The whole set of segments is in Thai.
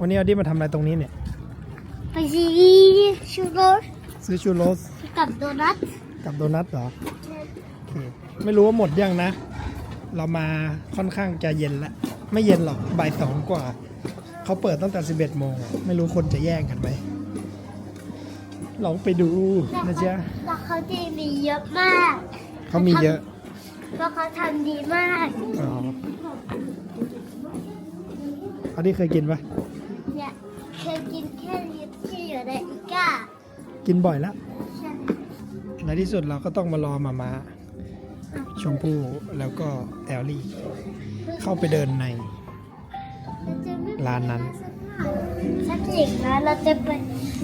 วันนี้เอาดิมาทำอะไรตรงนี้เนี่ย ไปซื้อชูรสซื้อชูโรสกับโดนัทกับโดนัทเหรอโอเคไม่รู้ว่าหมดยังนะ เรามาค่อนข้างจะเย็นแล้วไม่เย็นหรอกบ่ายสองกว่า เขาเปิดตั้งแต่ 11โมงอะไม่รู้คนจะแย่งกันไหมลองไปดูนะจ๊ะแล้วเขาจะมีเยอะมากเขามีเยอะเพราะเขาทำดีมาก อ๋ออันนี้เคยกินปะ เนี่ยเคยกินแค่ลิปที่อยู่ในอีก้ากินบ่อยแล้ว ใช่ในที่สุดเราก็ต้องมารอมามาชมพู่แล้วก็แอลลี่ เข้าไปเดินใน เราจะไม่ร้านนั้นสักสิ่งนะเราจะไป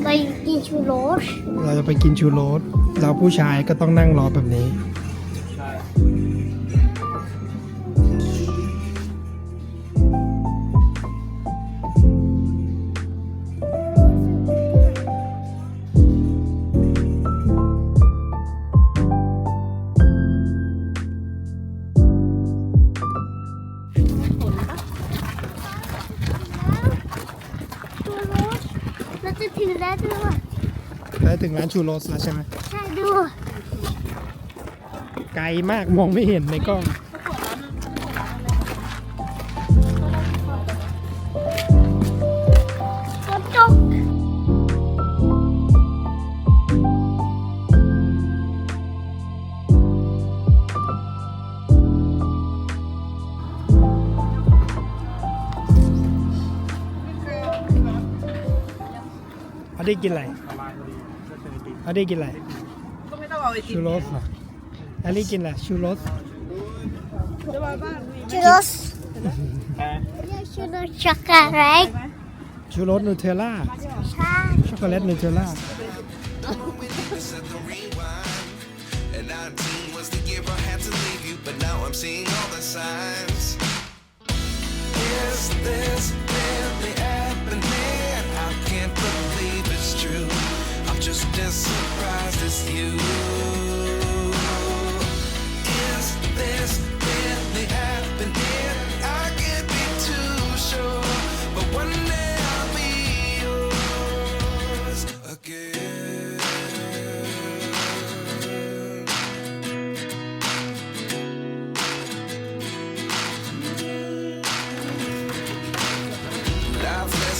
ไปกินชูโรสเราจะไปกินชูโรสเราผู้ชายก็ต้องนั่งรอแบบนี้ชู จะถึงแล้วด้วยแล้วถึงร้านชูโรสแล้วใช่ไหมใช่ดู ไกลมากมองไม่เห็นในกล้อง ได้กินอะไรเอาได้กินอะไรก็ไม่ต้องเอาไอติชูมโรสเหรอแอลลี่กินอะไรชูโรสจะมาบ้านมีชูโรสชูโรสช็อกโกแลตชูโรสนูเทลล่าใช่ช็อกโกแลตนูเทลล่า set the rewind. And 19 was the year I had to leave you, but now I'm seeing all the signs.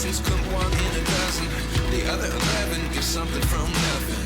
Lessons come one in a dozen. The other eleven give something from nothing.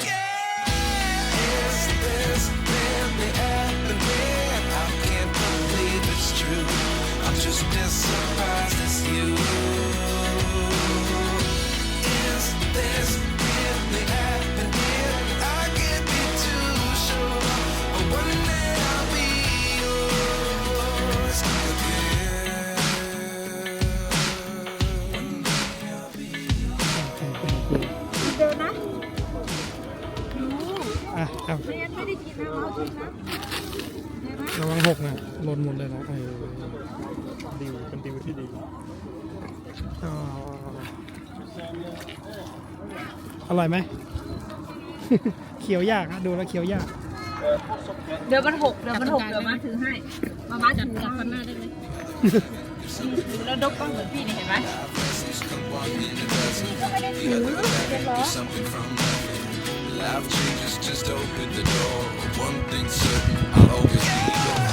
รากินนะได้ไหมระวังหกนะหล่นหมดเลยนะเออดิวเป็นดิวที่ดีอ๋ออร่อยไหมเคี้ยวยากนะดูแล้วเคี้ยวยาก เดี๋ยวมันหกเดี๋ยวมันหกเดี๋ยวมาถือให้มามาจับจับฟันหน้าได้ไหมแล้วดกต้องเหมือนพี่นี่เห็นไหม something from nothing. Life changes, just open the door. One thing certain, I'll always be yours.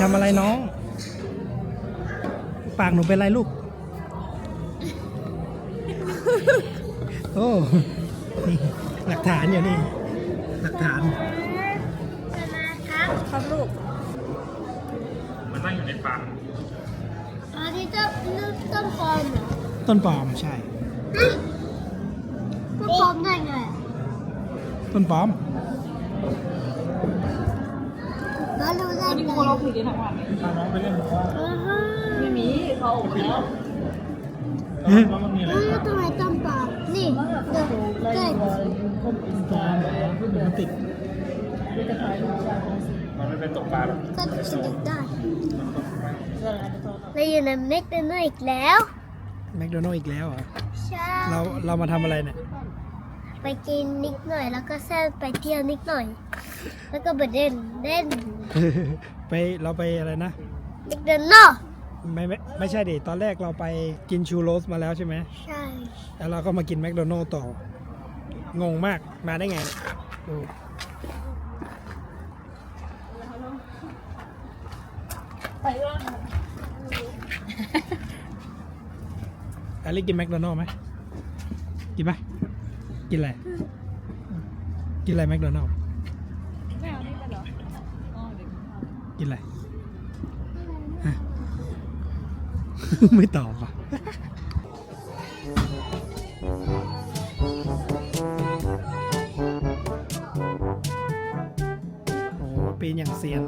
ทำอะไรน้อง ปากหนูเป็นไรลูก โอ้ นี่ หลักฐานอยู่นี่ หลักฐานครับครับลูกมันนั่งอยู่ในป่าอันนี้ต้นต้นปอมเหรอต้นปอมใช่ ต้นปอมได้ไง ต้นปอม แล้วรู้ได้วันนี้ไงโมเราคุยกันทั้งวันพาน้องไปเล่นว่าอือฮึไม่มีเขาออกมาแล้วแล้วมันมีอะไรแล้วทำไมต้นปอมนี่เดินเดินปอมมันติดมันไม่เป็นตกปลาหรอกก็สนุกได้เราอยู่ในเมกโดนัลด์อีกแล้ว แมคโดนัลล์อีกแล้วเหรอ ใช่ เราเรามาทำอะไรเนี่ย ไปกินนิดหน่อย แล้วก็แซ่บไปเที่ยวนิดหน่อย แล้วก็ไปเล่นเล่นไปเราไปอะไรนะเมกโดนัลด์ไม่ไม่ไม่ใช่ดิตอนแรกเราไปกินชูโรสมาแล้วใช่ไหมใช่แล้วเราก็มากินแมคโดนัลล์ต่องงมากมาได้ไงดูอลิกินแมคโดนัลล์ไหมกินไหม กินอะไร กินอะไรแมคโดนัลล์ไม่เอานี่ไปเหรออ๋อเด็กกินอะไรฮะ ไม่ตอบอะ โอ้โหปีนอย่างเซียน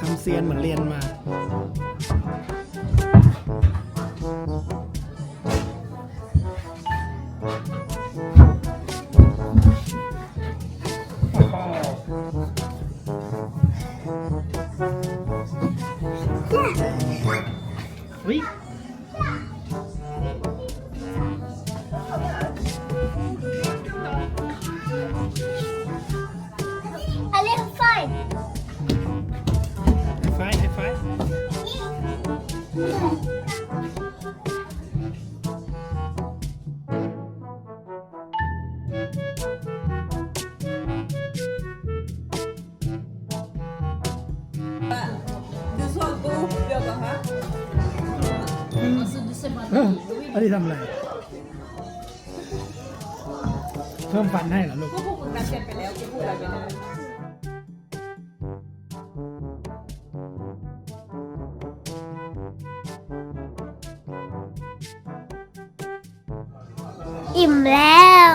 ทำเซียนเหมือนเรียนมา อ้าอันนี้ทำอะไร เพิ่มฟันให้เหรอลูกพวกพวกมึงนัดกันไปแล้วกูพูดอะไรไปเลยอิ่มแล้ว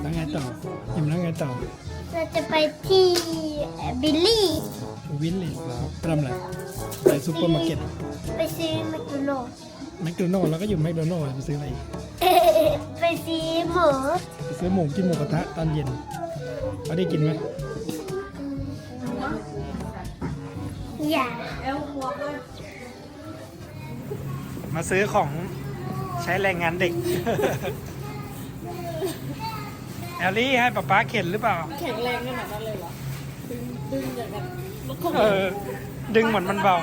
แล้วไงต่ออิ่มแล้วไงต่อเราจะไปที่บิลลี่ วินเลยแล้วไปทำอะไรไป ซูเปอร์มาร์เก็ตไปซื้อแมคโดนัลด์แมคโดนัลล์แล้วก็อยู่แมคโดนัลล์ไปซื้ออะไรอีกไปซื้อหมูไปซื้อหมูกินหมูกระทะตอนเย็นเขาได้กินไหมอย่าเอลหมวกมาซื้อของใช้แรงงานเด็ก แอลลี่ให้ป๊าป๊าเข็นหรือเปล่า แข็งแรงขนาดนั้นเลยเหรอ ดึงดึงอย่างนั้นรถเข้าเออ ดึงเหมือนมันเบา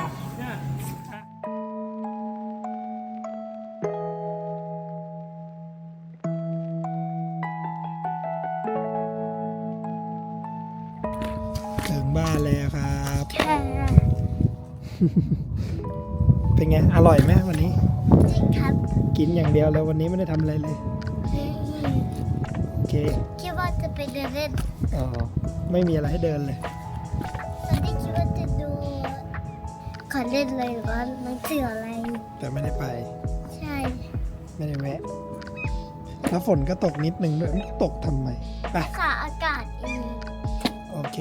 เป็นไง อร่อยไหมวันนี้ จริงครับกินอย่างเดียวแล้ววันนี้ไม่ได้ทำอะไรเลย โอเคคิดว่าจะไปเดินเล่นอ๋อไม่มีอะไรให้เดินเลย ตอนนี้คิดว่าจะดูขอเล่นเลยหรือว่าหนังสืออะไร แต่ไม่ได้ไป ใช่ไม่ได้แวะ แล้วฝนก็ตกนิดนึงด้วยตกทำไมไป ขาอากาศอีกโอเค